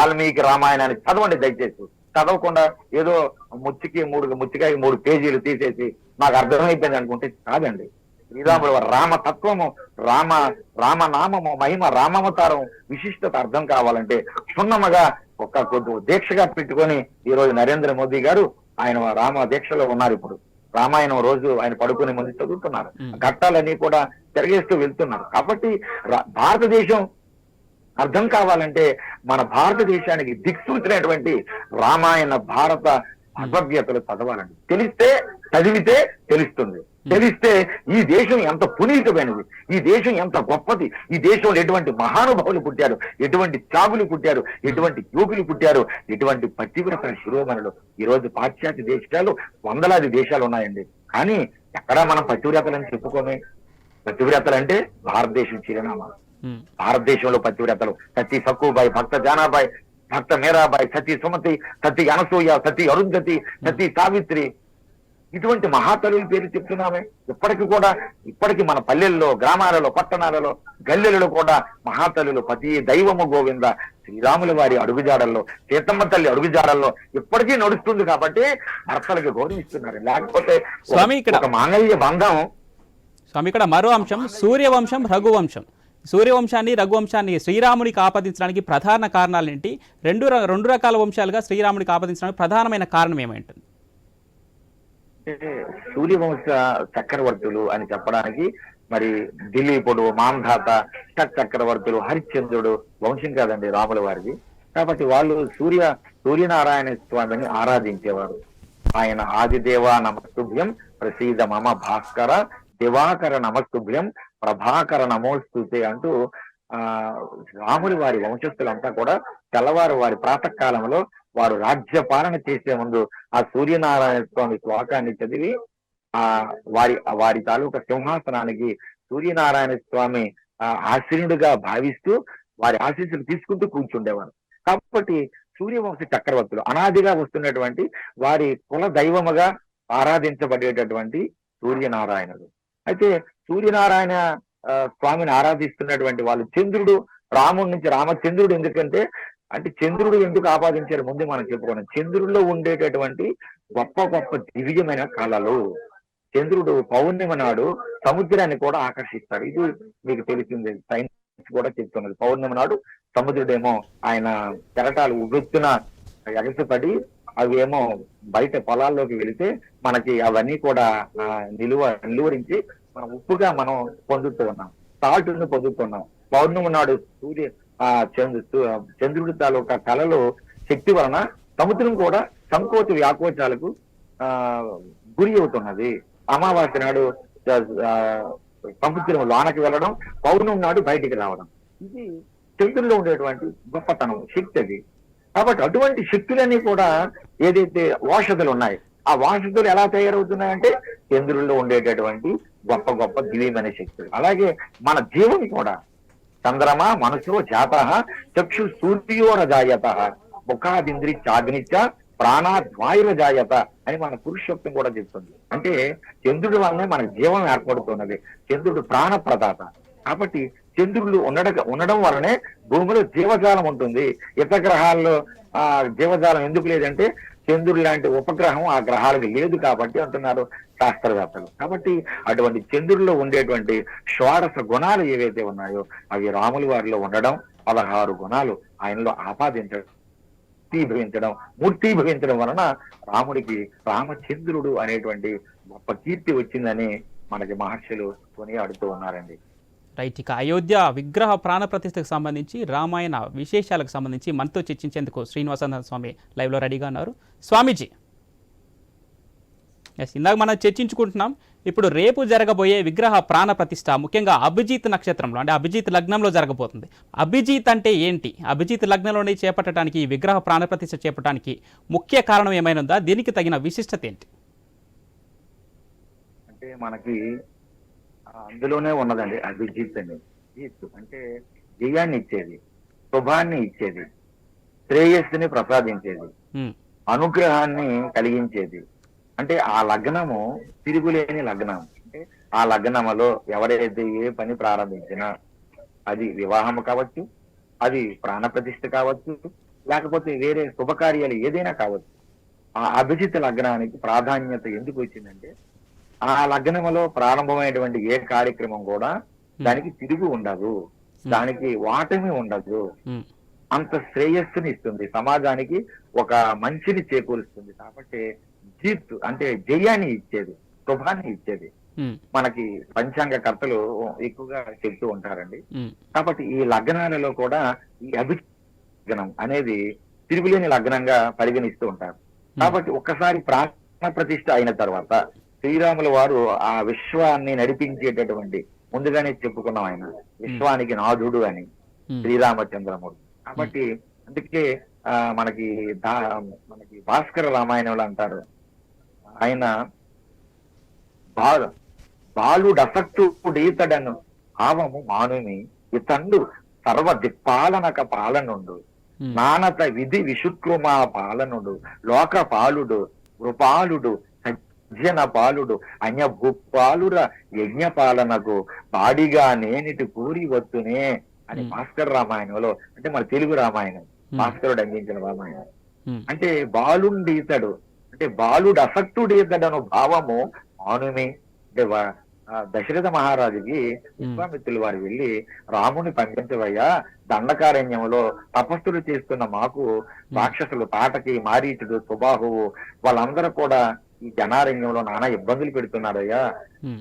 వాల్మీకి రామాయణాన్ని చదవండి దయచేసి. చదవకుండా ఏదో ముచ్చికి మూడు ముచ్చికాయ మూడు పేజీలు తీసేసి నాకు అర్థమైపోయింది అనుకుంటే కాదండి శ్రీరాముడు రామ తత్వము రామ రామనామము మహిమ రామావతారం విశిష్టత అర్థం కావాలంటే క్షుణ్ణముగా ఒక కొద్ది దీక్షగా పెట్టుకొని ఈ రోజు నరేంద్ర మోదీ గారు ఆయన రామ దీక్షలో ఉన్నారు ఇప్పుడు. రామాయణం రోజు ఆయన పడుకునే ముందు చదువుతున్నారు. ఘట్టాలన్నీ కూడా తిరగేస్తూ వెళ్తున్నారు. కాబట్టి భారతదేశం అర్థం కావాలంటే మన భారతదేశానికి దిక్సూచినటువంటి రామాయణ భారత భగవద్గీతలు చదవాలండి. తెలిస్తే చదివితే తెలుస్తుంది. తెలిస్తే ఈ దేశం ఎంత పునీతమైనది ఈ దేశం ఎంత గొప్పది ఈ దేశంలో ఎటువంటి మహానుభావులు పుట్టారు ఎటువంటి త్యాగులు పుట్టారు ఎటువంటి యోగులు పుట్టారు ఎటువంటి పతివ్రత శిరోమణులు. ఈ రోజు పాశ్చాత్య దేశాలు వందలాది దేశాలు ఉన్నాయండి. కానీ ఎక్కడా మనం పతివ్రతలని చెప్పుకోమే. పతివ్రతలు అంటే భారతదేశం చిరునామా. భారతదేశంలో పతివ్రతలు సతీ సక్కుబాయి భక్త జానాబాయి భక్త మీరాబాయి సతీ సుమతి సతీ అనసూయ సతీ అరుంధతి సతీ సావిత్రి. ఇటువంటి మహాతల్లుల పేరు చెప్తున్నామే. ఇప్పటికి కూడా ఇప్పటికి మన పల్లెల్లో గ్రామాలలో పట్టణాలలో గల్లెలలో కూడా మహాతల్లులు పతి దైవము గోవింద శ్రీరాముల వారి అడుగుజాడల్లో సీతమ్మ తల్లి అడుగుజాడల్లో ఇప్పటికీ నడుస్తుంది కాబట్టి భర్తలకు గౌరవిస్తున్నారు. లేకపోతే స్వామి, ఇక్కడ- మాంగళ్య బంధం. స్వామి ఇక్కడ మరో అంశం సూర్యవంశం రఘువంశం. సూర్యవంశాన్ని రఘువంశాన్ని శ్రీరాముడికి ఆపాదించడానికి ప్రధాన కారణాలు ఏంటి రెండు రెండు రకాల వంశాలుగా శ్రీరాముడికి ఆపాదించడానికి ప్రధానమైన కారణం ఏమైంటుంది సూర్యవంశ చక్రవర్తులు అని చెప్పడానికి మరి దిలీపుడు మాంధాత షట్ చక్రవర్తులు హరిశ్చంద్రుడు వంశం కాదండి రాముల వారిది. కాబట్టి వాళ్ళు సూర్య సూర్యనారాయణ స్వామిని ఆరాధించేవారు. ఆయన ఆదిదేవ నమస్తుభ్యం ప్రసీద మమ భాస్కర దివాకర నమస్తుభ్యం ప్రభాకర నమోస్తుతే అంటూ ఆ రాముడి వారి వంశస్థులంతా కూడా తెల్లవారు వారి ప్రాతకాలంలో వారు రాజ్య పాలన చేసే ముందు ఆ సూర్యనారాయణ స్వామి శ్లోకాన్ని చదివి ఆ వారి వారి తాలూకా సింహాసనానికి సూర్యనారాయణ స్వామి ఆశ్రయుడుగా భావిస్తూ వారి ఆశీస్సులు తీసుకుంటూ కూర్చుండేవారు. కాబట్టి సూర్యవంశ చక్రవర్తులు అనాదిగా వస్తున్నటువంటి వారి కుల దైవముగా ఆరాధించబడేటటువంటి సూర్యనారాయణుడు. అయితే సూర్యనారాయణ స్వామిని ఆరాధిస్తున్నటువంటి వాళ్ళు చంద్రుడు రాముడి నుంచి రామచంద్రుడు ఎందుకంటే అంటే చంద్రుడు ఎందుకు ఆపాదించారు ముందు మనం చెప్పుకున్నాం. చంద్రుడిలో ఉండేటటువంటి గొప్ప గొప్ప దివ్యమైన కళలు. చంద్రుడు పౌర్ణిమ నాడు సముద్రాన్ని కూడా ఆకర్షిస్తాడు ఇది మీకు తెలిసిందే. సైన్స్ కూడా చెప్తున్నది. పౌర్ణిమ నాడు సముద్రుడేమో ఆయన కెరటాలు ఉగొత్తున ఎగసిపడి అవి ఏమో బయట పొలాల్లోకి వెళితే మనకి అవన్నీ కూడా నిలువ నిలువరించి మనం ఉప్పుగా మనం పొందుతూ ఉన్నాం. సాల్ట్ను పొందుతున్నాం పౌర్ణమి నాడు సూర్య ఆ చంద్రు చంద్రుడి తాలూకా కళలో శక్తి వలన సముద్రం కూడా సంకోచ వ్యాకోచాలకు ఆ గురి అవుతున్నది. అమావాస్య నాడు సముద్రం లోనకి వెళ్ళడం పౌర్ణమి నాడు బయటికి రావడం. ఇది చంద్రుల్లో ఉండేటువంటి గొప్పతనం శక్తి అది. కాబట్టి అటువంటి శక్తులన్నీ కూడా ఏదైతే వాషధులు ఉన్నాయి ఆ వాషధులు ఎలా తయారవుతున్నాయంటే చంద్రుల్లో ఉండేటటువంటి గొప్ప గొప్ప దివ్యమైన శక్తులు. అలాగే మన జీవం కూడా. చంద్రమా మనసు జాత చక్షు సూర్యోర జాయత ముఖాదింద్రి చాగ్నిచ ప్రాణాద్వాయుర జాయత అని మన పురుషోక్తం కూడా చెప్తుంది. అంటే చంద్రుడి వల్లనే మన జీవం ఏర్పడుతున్నది. చంద్రుడు ప్రాణ ప్రదాత కాబట్టి చంద్రుడు ఉండడం ఉండడం వల్లనే భూమిలో జీవజాలం ఉంటుంది. ఇతర గ్రహాల్లో ఆ జీవజాలం ఎందుకు లేదంటే చంద్రుడు లాంటి ఉపగ్రహం ఆ గ్రహాలకు లేదు కాబట్టి అంటున్నారు శాస్త్రవేత్తలు. కాబట్టి అటువంటి చంద్రుల్లో ఉండేటువంటి షోడశ గుణాలు ఏవైతే ఉన్నాయో అవి రాముల వారిలో ఉండడం పదహారు గుణాలు ఆయనలో ఆపాదించడం మూర్తీభవించడం మూర్తీభవించడం వలన రాముడికి రామచంద్రుడు అనేటువంటి గొప్ప కీర్తి వచ్చిందని మనకి మహర్షులు కొనియాడుతూ ఉన్నారండి. రైట్ ఇక అయోధ్య విగ్రహ ప్రాణ ప్రతిష్టకు సంబంధించి రామాయణ విశేషాలకు సంబంధించి మనతో చర్చించేందుకు శ్రీనివాసానంద స్వామి లైవ్లో రెడీగా ఉన్నారు. స్వామీజీ! ఎస్ ఇందాక మనం చర్చించుకుంటున్నాం ఇప్పుడు రేపు జరగబోయే విగ్రహ ప్రాణ ప్రతిష్ట ముఖ్యంగా అభిజిత్ నక్షత్రంలో అంటే అభిజిత్ లగ్నంలో జరగబోతుంది. అభిజిత్ అంటే ఏంటి? అభిజిత్ లగ్నంలోనే చేపట్టడానికి ఈ విగ్రహ ప్రాణ ప్రతిష్ట చేపట్టడానికి ముఖ్య కారణం ఏమైనా ఉందా? దీనికి తగిన విశిష్టత ఏంటి? అంటే మనకి అందులోనే ఉన్నదండి అభిజిత్ అని జీత్ అంటే జయాన్ని ఇచ్చేది శుభాన్ని ఇచ్చేది శ్రేయస్సుని ప్రసాదించేది అనుగ్రహాన్ని కలిగించేది. అంటే ఆ లగ్నము తిరుగులేని లగ్నం. అంటే ఆ లగ్నములో ఎవరైతే ఏ పని ప్రారంభించినా అది వివాహం కావచ్చు అది ప్రాణ ప్రతిష్ఠ కావచ్చు లేకపోతే వేరే శుభకార్యాలు ఏదైనా కావచ్చు ఆ అభిజిత్ లగ్నానికి ప్రాధాన్యత ఎందుకు వచ్చిందంటే ఆ లగ్నములో ప్రారంభమైనటువంటి ఏ కార్యక్రమం కూడా దానికి తిరిగి ఉండదు. దానికి వాటమి ఉండదు. అంత శ్రేయస్సుని ఇస్తుంది. సమాజానికి ఒక మంచిని చేకూరుస్తుంది. కాబట్టి జీత్ అంటే జయాన్ని ఇచ్చేది శుభాన్ని ఇచ్చేది. మనకి పంచాంగ కర్తలు ఎక్కువగా చెప్తూ ఉంటారండి. కాబట్టి ఈ లగ్నాలలో కూడా ఈ అభిగనం అనేది తిరుగులేని లగ్నంగా పరిగణిస్తూ ఉంటారు. కాబట్టి ఒక్కసారి ప్రాణ ప్రతిష్ఠ అయిన తర్వాత శ్రీరాముల వారు ఆ విశ్వాన్ని నడిపించేటటువంటి ముందుగానే చెప్పుకున్నాం ఆయన విశ్వానికి నాథుడు అని ఉమ్, శ్రీరామచంద్రమూర్తి. కాబట్టి అందుకే ఆ, మనకి మనకి భాస్కర రామాయణంలో అంటారు. ఆయన బాలు బాలుడసక్తుడీతడను భావము మానుమి ఇతండు సర్వ దిక్పాలనక పాలనుండు నానత విధి విశుక్రుమా పాలనుడు. లోక పాలుడు కృపాలుడు సజ్జన పాలుడు అన్య భూపాలుర యజ్ఞ పాలనకు బాడిగా నేనిటి కూరి వత్తునే అని. భాస్కర్ రామాయణంలో అంటే మన తెలుగు రామాయణం. భాస్కరుడు అందించిన రామాయణం. అంటే బాలుండి ఇతడు అంటే బాలుడు అసక్తుడు ఇతడను భావము మానుమి అంటే దశరథ మహారాజుకి విశ్వామిత్రులు వారు వెళ్ళి రాముని పంపించవయ్యా దండకారణ్యంలో తపస్సులు చేస్తున్న మాకు రాక్షసులు తాటకి మారీచుడు సుబాహువు వాళ్ళందరూ కూడా ఈ జనారణ్యంలో నానా ఇబ్బందులు పెడుతున్నారయ్యా.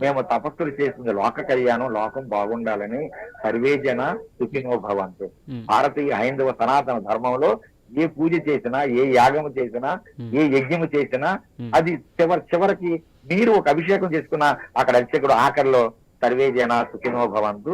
మేము తపస్సులు చేసింది లోక కళ్యాణం లోకం బాగుండాలని సర్వే జన సుఖినో భవంతు. భారతీయ హైందవ సనాతన ధర్మంలో ఏ పూజ చేసినా ఏ యాగము చేసినా ఏ యజ్ఞము చేసినా అది చివరి చివరికి మీరు ఒక అభిషేకం చేసుకున్న అక్కడ అర్చకుడు ఆఖరిలో సర్వే జన సుఖినో భవంతు.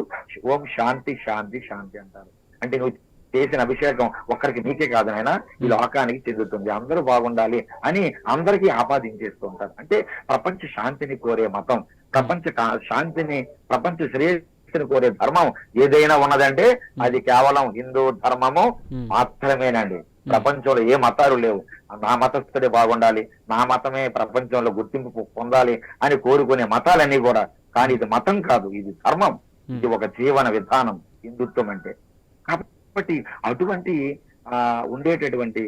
ఓం శాంతి శాంతి శాంతి అంటారు. అంటే నువ్వు చేసిన అభిషేకం ఒక్కరికి నీకే కాదు నాయన ఈ లోకానికి చెందుతుంది. అందరూ బాగుండాలి అని అందరికీ ఆపాదించేస్తూ ఉంటారు. అంటే ప్రపంచ శాంతిని కోరే మతం ప్రపంచ శాంతిని ప్రపంచ శ్రేయస్సుని కోరే ధర్మం ఏదైనా ఉన్నదంటే అది కేవలం హిందూ ధర్మము మాత్రమేనండి. ప్రపంచంలో ఏ మతాలు లేవు. నా మతస్థుడే బాగుండాలి నా మతమే ప్రపంచంలో గుర్తింపు పొందాలి అని కోరుకునే మతాలన్నీ కూడా. కానీ ఇది మతం కాదు ఇది ధర్మం. ఇది ఒక జీవన విధానం హిందుత్వం అంటే. కాబట్టి అటువంటి ఆ ఉండేటటువంటి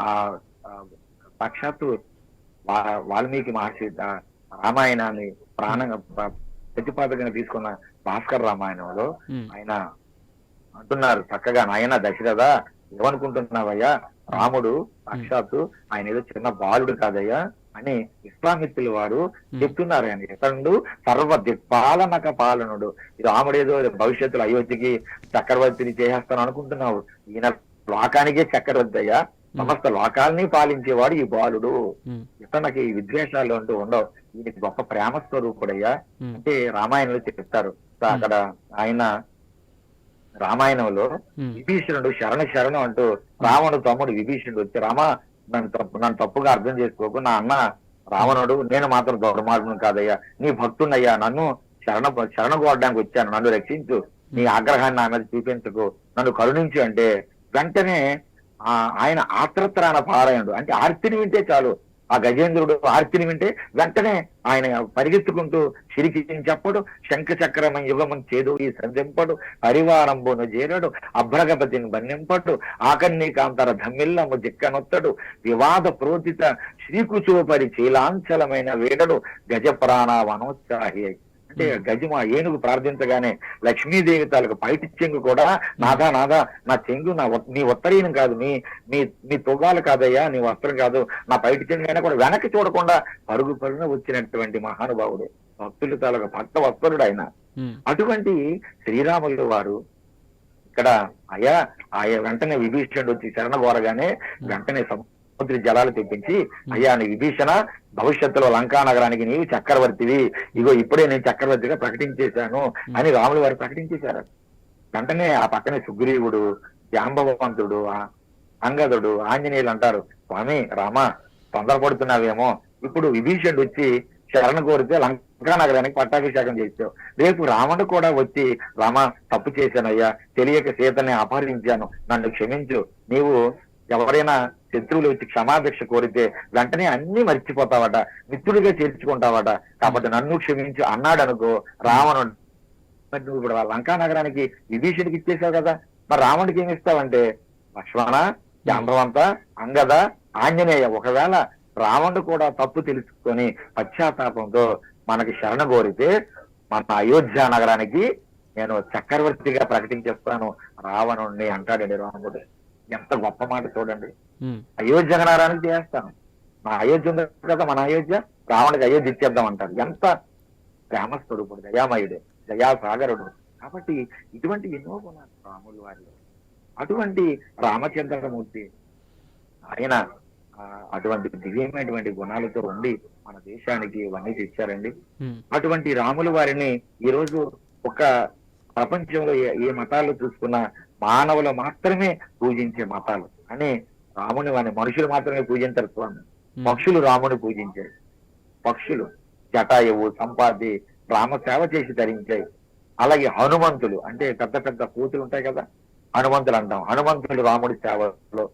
ఆ సాక్షాత్తు వాల్మీకి మహర్షి రామాయణాన్ని ప్రాణ ప్ర- ప్రతిపాదకగా తీసుకున్న భాస్కర్ రామాయణంలో ఆయన అంటున్నారు చక్కగా నాయన దశరథ ఏమనుకుంటున్నావయ్యా రాముడు సాక్షాత్తు ఆయన ఏదో చిన్న బాలుడు కాదయ్యా అని విశ్వామిత్రుల వారు చెప్తున్నారు ఆయన ఇతడు సర్వ దిక్పాలనక పాలనుడు. రాముడు ఏదో భవిష్యత్తులో అయోధ్యకి చక్రవర్తిని చేసేస్తాను అనుకుంటున్నావు. ఈయన లోకానికే చక్రవర్తి అయ్యా. సమస్త లోకాల్ని పాలించేవాడు ఈ బాలుడు. ఇతనికి ఈ విద్వేషాలు అంటూ ఉండవు. ఈయనకి గొప్ప ప్రేమ స్వరూపుడయ్యా అంటే రామాయణంలో చెప్తారు. అక్కడ ఆయన రామాయణంలో విభీషణుడు శరణ శరణం అంటూ రావణుడు తమ్ముడు విభీషణుడు వచ్చి రామ నన్ను తప్పు నన్ను తప్పుగా అర్థం చేసుకోకు. నా అన్న రావణుడు నేను మాత్రం దుర్మార్గుడు కాదయ్యా. నీ భక్తున్నయ్యా. నన్ను శరణ శరణ కోరడానికి వచ్చాను. నన్ను రక్షించు. నీ ఆగ్రహాన్ని నా మీద చూపించకు. నన్ను కరుణించు అంటే వెంటనే ఆ ఆయన ఆత్రత్రాణ పారాయణుడు. అంటే ఆర్తిని వింటే చాలు. ఆ గజేంద్రుడు ఆర్తిని వింటే వెంటనే ఆయన పరిగెత్తుకుంటూ సిరికి చెప్పడు శంఖ యుగమం చేదు ఈ సంధింపడు పరివారంబును చేరడు అభ్రగపతిని బంధింపడు ఆకర్ణికాంతర ధమ్మిల్లము జిక్కనొత్తడు వివాద ప్రోతిత శ్రీకుచోపరి చీలాంచలమైన వేడడు గజ ప్రాణ వనోత్సాహి అంటే గజమ ఏనుగు ప్రార్థించగానే లక్ష్మీదేవి తాలూకు బయటి చెంగు కూడా నాదా నాదా నా చెంగు నా నీ ఉత్తరీయం కాదు నీ నీ నీ తొగాలు కాదయ్యా నీ వస్త్రం కాదు నా బయటి చెంగు అయినా కూడా వెనక్కి చూడకుండా పరుగు పరుగున వచ్చినటువంటి మహానుభావుడు భక్తుల తాలూకు భక్త వస్త్రుడు ఆయన అటువంటి శ్రీరాములు వారు ఇక్కడ అయ్యా ఆయా వెంటనే విభీషణుడు వచ్చి శరణ కోరగానే వెంటనే సముద్ర జలాలు తెప్పించి అయ్యా నీ విభీషణ భవిష్యత్తులో లంకా నగరానికి నీవు చక్రవర్తివి. ఇగో ఇప్పుడే నేను చక్రవర్తిగా ప్రకటించేశాను అని రాములు వారు ప్రకటించేశారు. వెంటనే ఆ పక్కనే సుగ్రీవుడు జాంబవంతుడు అంగదుడు ఆంజనేయులు అంటారు స్వామి రామ తొందరపడుతున్నావేమో. ఇప్పుడు విభీషణుడు వచ్చి శరణ కోరితే లంకా నగరానికి పట్టాభిషేకం చేసావు రేపు రాముడు కూడా వచ్చి రామ తప్పు చేశానయ్యా. తెలియక సీతని అపహరించాను. నన్ను క్షమించు. నీవు ఎవరైనా శత్రువులు వచ్చి క్షమాభిక్ష కోరితే వెంటనే అన్ని మర్చిపోతావట మిత్రుడిగా చేర్చుకుంటావట. కాబట్టి నన్ను క్షమించు అన్నాడు అనుకో రావణుడు మరి నువ్వు ఇప్పుడు లంకా నగరానికి విభీషుడికి ఇచ్చేసావు కదా. మరి రావణుడికి ఏమి ఇస్తావంటే? లక్ష్మణ చంద్రవంత అంగద ఆంజనేయ. ఒకవేళ రావణుడు కూడా తప్పు తెలుసుకొని పశ్చాత్తాపంతో మనకి శరణ కోరితే మన అయోధ్య నగరానికి నేను చక్రవర్తిగా ప్రకటించేస్తాను. రావణుణ్ణి అంటాడండి రావణుడు ఎంత గొప్ప మాట చూడండి. అయోధ్య నగరానికి చేస్తాను. మా అయోధ్య ఉంది కదా మన అయోధ్య రావణుడికి అయోధ్య ఇచ్చేద్దాం అంటారు. ఎంత ప్రేమస్వరూపుడు దయామయుడు దయాసాగరుడు. కాబట్టి ఇటువంటి ఎన్నో గుణాలు రాములు వారిలో. అటువంటి రామచంద్రమూర్తి ఆయన అటువంటి దివ్యమైనటువంటి గుణాలతో ఉండి మన దేశానికి ఇవన్నీ తెచ్చారండి. అటువంటి రాముల వారిని ఈ రోజు ఒక ప్రపంచంలో ఏ ఏ మతాలు చూసుకున్నా మానవులు మాత్రమే పూజించే మతాలు. అని రాముని వారిని మనుషులు మాత్రమే పూజించారు స్వామి. పక్షులు రాముని పూజించాయి పక్షులు జటాయువు సంపాది రామ సేవ చేసి ధరించాయి అలాగే హనుమంతులు అంటే పెద్ద పెద్ద కూతులు ఉంటాయి కదా హనుమంతులు అంటాం. హనుమంతులు రాముడి సేవలో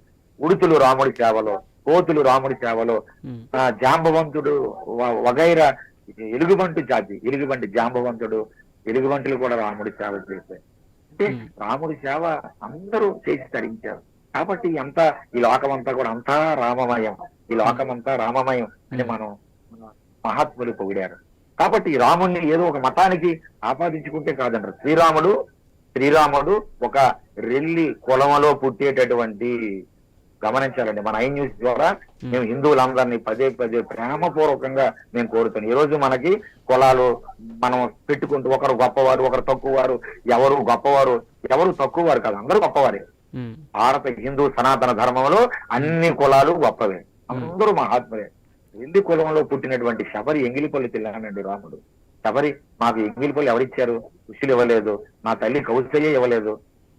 ఉడుతులు రాముడి సేవలో కోతులు రాముడి సేవలో జాంబవంతుడు వగైరా ఎలుగుబంటి జాతి ఎలుగుబంటి జాంబవంతుడు ఎలుగుబంటులు కూడా రాముడి సేవ చేశాయి అంటే. రాముడి సేవ అందరూ చేసి తరించారు. కాబట్టి అంతా ఈ లోకమంతా కూడా అంతా రామమయం. ఈ లోకమంతా రామమయం అని. మనం మహాత్ములు పొగిడారు. కాబట్టి ఈ రాముణ్ణి ఏదో ఒక మతానికి ఆపాదించుకుంటే కాదంటారు. శ్రీరాముడు శ్రీరాముడు ఒక రెల్లి కులములో పుట్టేటటువంటి గమనించాలండి. మన ఐ న్యూస్ ద్వారా మేము. హిందువులందరినీ పదే పదే ప్రేమపూర్వకంగా మేము కోరుతున్నాం ఈ రోజు మనకి కులాలు మనం పెట్టుకుంటూ ఒకరు గొప్పవారు ఒకరు తక్కువవారు ఎవరు గొప్పవారు ఎవరు తక్కువవారు కాదు అందరూ గొప్పవారే. భారత హిందూ సనాతన ధర్మంలో అన్ని కులాలు గొప్పవే. అందరూ మహాత్ములే. ఎండి కులంలో పుట్టినటువంటి శబరి ఎంగిలిపల్లి తిన్నానండి రాముడు. శబరి మాకు ఎంగిలిపల్లి ఎవరిచ్చారు? ఋషులు ఇవ్వలేదు. నా తల్లి కౌశల్య ఇవ్వలేదు.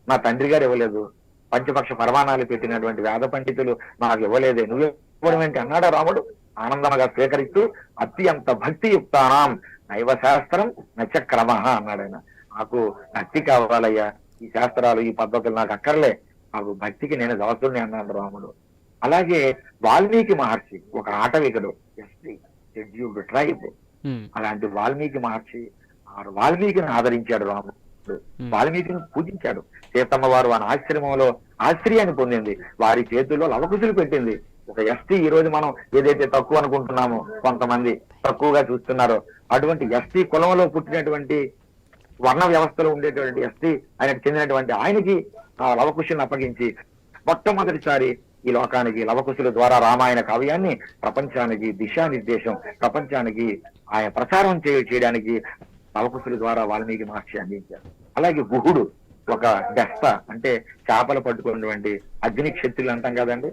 నా తండ్రి గారు ఇవ్వలేదు. పంచపక్ష పరమాణాలు పెట్టినటువంటి వేద పండితులు నాకు ఇవ్వలేదే. నువ్వు ఇవ్వడం ఏంటి అన్నాడా రాముడు? ఆనందముగా స్వీకరిస్తూ అత్యంత భక్తి యుక్తానాం నైవ శాస్త్రం నచ క్రమ అన్నాడు ఆయన. నాకు భక్తి కావాలయ్యా. ఈ శాస్త్రాలు ఈ పద్ధతులు నాకు అక్కర్లే. నాకు భక్తికి నేను దాసుడిని అన్నాడు రాముడు. అలాగే వాల్మీకి మహర్షి ఒక ఆటవికుడు ఎస్టీ షెడ్యూల్డ్ ట్రైబ్ అలాంటి వాల్మీకి మహర్షి ఆ వాల్మీకిని ఆదరించాడు రాముడు. వాల్మీకిని పూజించాడు. సీతమ్మ వారు వారి ఆశ్రమంలో ఆశ్రయాన్ని పొందింది. వారి చేతుల్లో లవకుశులు పెట్టింది. ఒక ఎస్టీ ఈ రోజు మనం ఏదైతే తక్కువ అనుకుంటున్నామో కొంతమంది తక్కువగా చూస్తున్నారో. అటువంటి ఎస్టీ కులంలో పుట్టినటువంటి వర్ణ వ్యవస్థలో ఉండేటువంటి ఎస్టీ ఆయనకు చెందినటువంటి ఆయనకి ఆ లవకుశులను అప్పగించి మొట్టమొదటిసారి ఈ లోకానికి లవకుశుల ద్వారా రామాయణ కావ్యాన్ని ప్రపంచానికి దిశానిర్దేశం ప్రపంచానికి ఆయన ప్రచారం చేయ చేయడానికి లవకుశుల ద్వారా వాల్మీకి మహర్షి అందించారు. అలాగే గుహుడు ఒక బెస్త అంటే చేపలు పట్టుకున్నటువంటి అగ్ని క్షత్రులు అంటాం కదండి?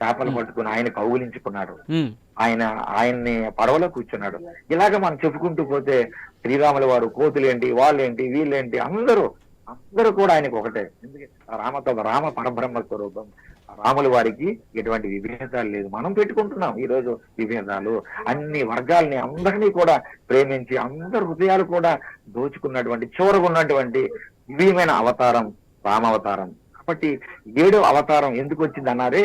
చేపలు పట్టుకుని ఆయన కౌగులించుకున్నాడు. ఆయన ఆయన్ని పడవలో కూర్చున్నాడు. ఇలాగ మనం చెప్పుకుంటూ పోతే శ్రీరాముల వారు కోతులేంటి వాళ్ళేంటి వీళ్ళేంటి అందరూ అందరూ కూడా ఆయనకు ఒకటే. ఎందుకంటే రామతో రామ పరబ్రహ్మ స్వరూపం. రాముల వారికి ఎటువంటి విభేదాలు లేదు. మనం పెట్టుకుంటున్నాం ఈ రోజు విభేదాలు. అన్ని వర్గాల్ని అందరినీ కూడా ప్రేమించి అందరి హృదయాలు కూడా దోచుకున్నటువంటి చివరకు ఉన్నటువంటి దివ్యమైన అవతారం రామావతారం. కాబట్టి ఏడో అవతారం ఎందుకు వచ్చింది అన్నారే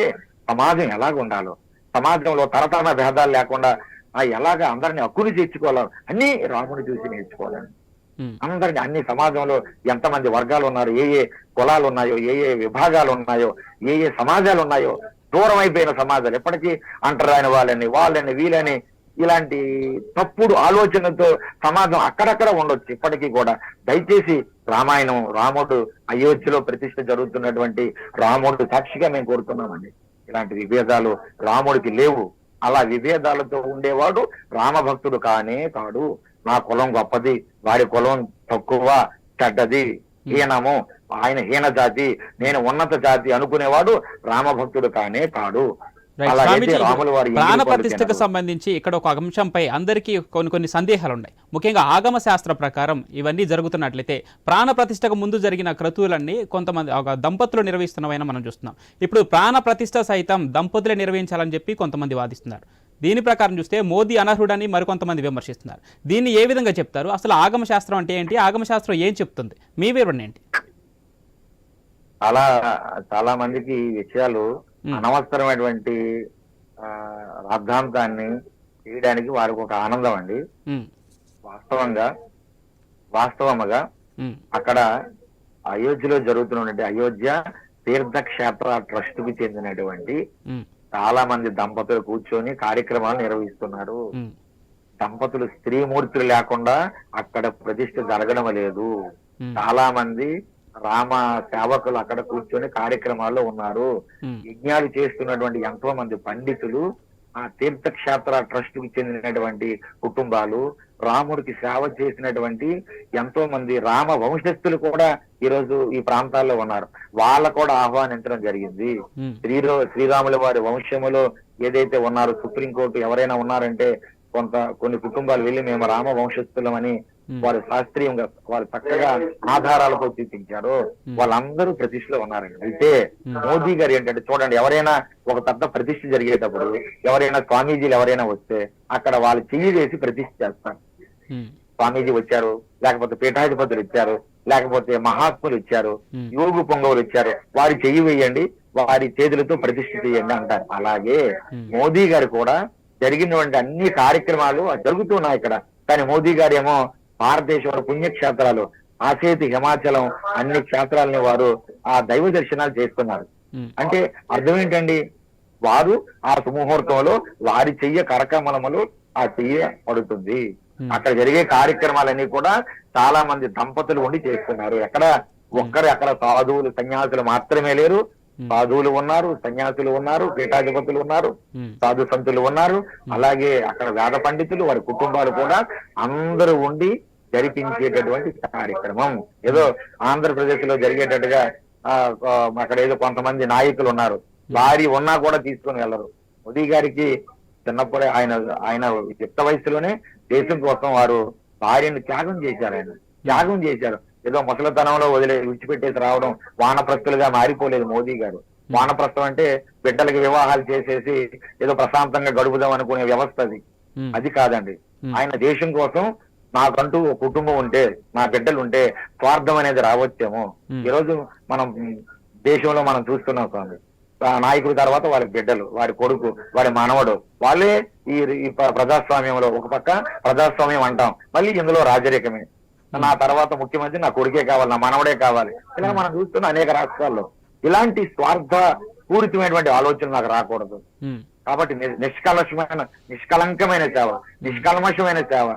సమాజం ఎలాగ ఉండాలో సమాజంలో తరతరణ భేదాలు లేకుండా ఆ ఎలాగ అందరిని హక్కుని చేర్చుకోవాలో అన్ని రాముని చూసి నేర్చుకోవాలని అందరికి అన్ని సమాజంలో ఎంతమంది వర్గాలు ఉన్నారు ఏ ఏ కులాలు ఉన్నాయో ఏ ఏ విభాగాలు ఉన్నాయో ఏ ఏ సమాజాలు ఉన్నాయో దూరం అయిపోయిన సమాజాలు ఎప్పటికీ అంటరాని వాళ్ళని వాళ్ళని వీళ్ళని ఇలాంటి తప్పుడు ఆలోచనతో సమాజం అక్కడక్కడ ఉండొచ్చు. ఇప్పటికీ కూడా దయచేసి రామాయణం రాముడు అయోధ్యలో ప్రతిష్ట జరుగుతున్నటువంటి రాముడు సాక్షిగా మేము కోరుతున్నామండి. ఇలాంటి విభేదాలు రాముడికి లేవు. అలా విభేదాలతో ఉండేవాడు రామభక్తుడు కానే కాడు. నా కులం గొప్పది వాడి కులం తక్కువ చెడ్డది హీనము ఆయన హీన జాతి నేను ఉన్నత జాతి అనుకునేవాడు రామభక్తుడు కానే కాడు. రైట్. అలాగైతే స్వామీజీ, రాముల వారి ప్రాణ ఎంగిలి పళ్ళు ప్రతిష్టకు తినరు. సంబంధించి ఇక్కడ ఒక అంశంపై అందరికీ కొన్ని కొన్ని సందేహాలు ఉన్నాయి ముఖ్యంగా ఆగమ శాస్త్ర ప్రకారం ఇవన్నీ జరుగుతున్నట్లయితే ప్రాణ ప్రతిష్టకు ముందు జరిగిన క్రతువులన్నీ కొంతమంది ఒక దంపతులు నిర్వహిస్తున్నవైనా మనం చూస్తున్నాం. ఇప్పుడు ప్రాణ ప్రతిష్ట సైతం దంపతులే నిర్వహించాలని చెప్పి కొంతమంది వాదిస్తున్నారు. దీని ప్రకారం చూస్తే మోదీ అనర్హుడని మరికొంతమంది విమర్శిస్తున్నారు. దీన్ని ఏ విధంగా చెప్తారు? అసలు ఆగమ శాస్త్రం అంటే ఏంటి? ఆగమ శాస్త్రం ఏం చెప్తుంది? మీ వివరణ ఏంటి? చాలా చాలా మందికి ఈ విషయాలు. అనవసరమైనటువంటి రాద్ధాంతాన్ని చేయడానికి వారికి ఒక ఆనందం అండి. వాస్తవంగా వాస్తవముగా అక్కడ అయోధ్యలో జరుగుతున్నటువంటి అయోధ్య తీర్థక్షేత్ర ట్రస్ట్కి చెందినటువంటి చాలా మంది దంపతులు కూర్చొని కార్యక్రమాలు నిర్వహిస్తున్నారు. దంపతులు స్త్రీమూర్తులు లేకుండా అక్కడ ప్రతిష్ఠ జరగడం లేదు. చాలా మంది రామ సేవకులు అక్కడ కూర్చొని కార్యక్రమాల్లో ఉన్నారు. యజ్ఞాలు చేస్తున్నటువంటి ఎంతో మంది పండితులు ఆ తీర్థక్షేత్ర ట్రస్ట్కి చెందినటువంటి కుటుంబాలు రాముడికి సేవ చేసినటువంటి ఎంతో మంది రామ వంశస్థులు కూడా ఈ రోజు ఈ ప్రాంతాల్లో ఉన్నారు. వాళ్ళ కూడా ఆహ్వానించడం జరిగింది. శ్రీరో శ్రీరాముల వారి వంశములో ఏదైతే ఉన్నారో సుప్రీంకోర్టు ఎవరైనా ఉన్నారంటే కొంత కొన్ని కుటుంబాలు వెళ్ళి మేము రామ వంశస్థులమని వారు శాస్త్రీయంగా వారు చక్కగా ఆధారాలతో చూపించారు వాళ్ళందరూ ప్రతిష్టలో ఉన్నారండి. అయితే మోదీ గారు ఏంటంటే చూడండి ఎవరైనా ఒక పెద్ద ప్రతిష్ఠ జరిగేటప్పుడు ఎవరైనా స్వామీజీలు ఎవరైనా వస్తే అక్కడ వాళ్ళు చెయ్యి వేసి ప్రతిష్ఠ చేస్తారు. స్వామీజీ వచ్చారు లేకపోతే పీఠాధిపతులు ఇచ్చారు లేకపోతే మహాత్ములు ఇచ్చారు ఉమ్, యోగు పొంగవులు ఇచ్చారు. వారి చెయ్యి వేయండి వారి చేతులతో ప్రతిష్ఠ చేయండి అంటారు. అలాగే Hmm. మోదీ గారు కూడా జరిగినటువంటి అన్ని కార్యక్రమాలు జరుగుతున్నాయి ఇక్కడ. కానీ మోదీ గారు ఏమో భారతదేశంలో పుణ్యక్షేత్రాలు ఆసేతి హిమాచలం అన్ని క్షేత్రాలని వారు ఆ దైవ దర్శనాలు చేస్తున్నారు అంటే అర్థం ఏంటండి? వారు ఆ సుముహూర్తంలో వారి చెయ్య కరకమలములు ఆ చెయ్య పడుతుంది. Hmm. అక్కడ జరిగే కార్యక్రమాలన్నీ కూడా చాలా మంది దంపతులు ఉండి చేస్తున్నారు. ఎక్కడ ఒక్కరు అక్కడ సాధువులు సన్యాసులు మాత్రమే లేరు. Hmm. సాధువులు ఉన్నారు సన్యాసులు ఉన్నారు పీఠాధిపతులు ఉన్నారు సాధు సంతులు ఉన్నారు. అలాగే అక్కడ వేద పండితులు వారి కుటుంబాలు కూడా అందరూ ఉండి జరిపించేటటువంటి కార్యక్రమం. ఏదో ఆంధ్రప్రదేశ్లో జరిగేటట్టుగా అక్కడ ఏదో కొంతమంది నాయకులు ఉన్నారు. వారి ఉన్నా కూడా తీసుకొని వెళ్ళరు. మోదీ గారికి చిన్నప్పుడే ఆయన ఆయన యుక్త వయసులోనే దేశం కోసం వారు భార్యను త్యాగం చేశారు ఆయన. త్యాగం చేశారు. ఏదో ముసలితనంలో వదిలే విడిచిపెట్టేసి రావడం వానప్రస్తులుగా మారిపోలేదు మోదీ గారు. వానప్రస్థం అంటే బిడ్డలకి వివాహాలు చేసేసి ఏదో ప్రశాంతంగా గడుపుదాం అనుకునే వ్యవస్థ అది. అది కాదండి. ఆయన దేశం కోసం నాకంటూ ఒక కుటుంబం ఉంటే నా బిడ్డలు ఉంటే స్వార్థం అనేది రావచ్చేమో. Hmm. ఈ రోజు మనం దేశంలో మనం చూస్తున్నాం స్వామి. నాయకుడి తర్వాత వారి బిడ్డలు వారి కొడుకు వారి మనవడు. వాళ్ళే ఈ ఈ ప్ర- ప్రజాస్వామ్యంలో ఒక పక్క ప్రజాస్వామ్యం అంటాం. మళ్ళీ ఇందులో రాజరికమే నా తర్వాత ముఖ్యమంత్రి నా కొడుకే కావాలి నా మనవడే కావాలి. ఇలా మనం చూస్తున్న అనేక రాష్ట్రాల్లో ఇలాంటి స్వార్థ పూరితమైనటువంటి ఆలోచన నాకు రాకూడదు. కాబట్టి ని- నిష్కలషమైన నిష్కలంకమైన సేవ నిష్కల్మషమైన సేవ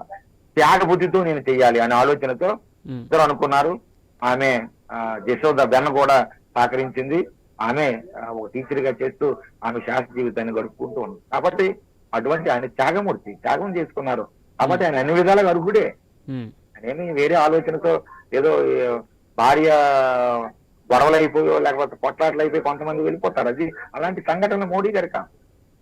త్యాగ బుద్ధితో నేను చెయ్యాలి అనే ఆలోచనతో ఇద్దరు అనుకున్నారు. ఆమె జశోద బెన్న కూడా సహకరించింది. ఆమె ఒక టీచర్గా చేస్తూ ఆమె శాస్త్ర జీవితాన్ని గడుపుకుంటూ ఉంది. కాబట్టి అటువంటి ఆయన త్యాగమూర్తి త్యాగం చేసుకున్నారు. కాబట్టి ఆయన అన్ని విధాలుగా అర్హుడే. ఏమి వేరే ఆలోచనతో ఏదో భార్య గొడవలు అయిపోయో లేకపోతే కొట్లాట్లు అయిపోయి కొంతమంది వెళ్ళిపోతారు. అది అలాంటి సంఘటన మోడీ గారి కాదు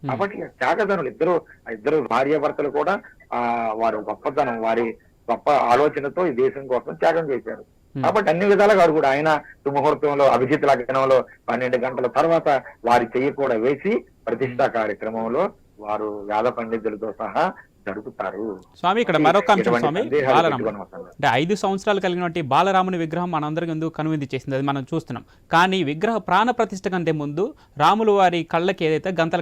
కాబట్టి త్యాగధనులు ఇద్దరు ఇద్దరు భార్యాభర్తలు కూడా ఆ వారు గొప్పతనం వారి గొప్ప ఆలోచనతో ఈ దేశం కోసం త్యాగం చేశారు. కాబట్టి అన్ని విధాలుగా వారు కూడా ఆయన సుముహూర్తంలో అభిజిత్ లగ్నంలో పన్నెండు గంటల తర్వాత వారి చెయ్యి కూడా వేసి ప్రతిష్టా కార్యక్రమంలో వారు వేద పండితులతో సహా జరుపుతారు. స్వామి ఇక్కడ మరొక అంశం స్వామి బాలరాముడు. అంటే ఐదు సంవత్సరాలు కలిగినటువంటి బాలరాముని విగ్రహం మనందరికీ ఎందుకు కనువింది చేసింది? అది మనం చూస్తున్నాం. కానీ విగ్రహ ప్రాణ ప్రతిష్ఠ కంటే ముందు రాములు వారి కళ్ళకి ఏదైతే గంతలు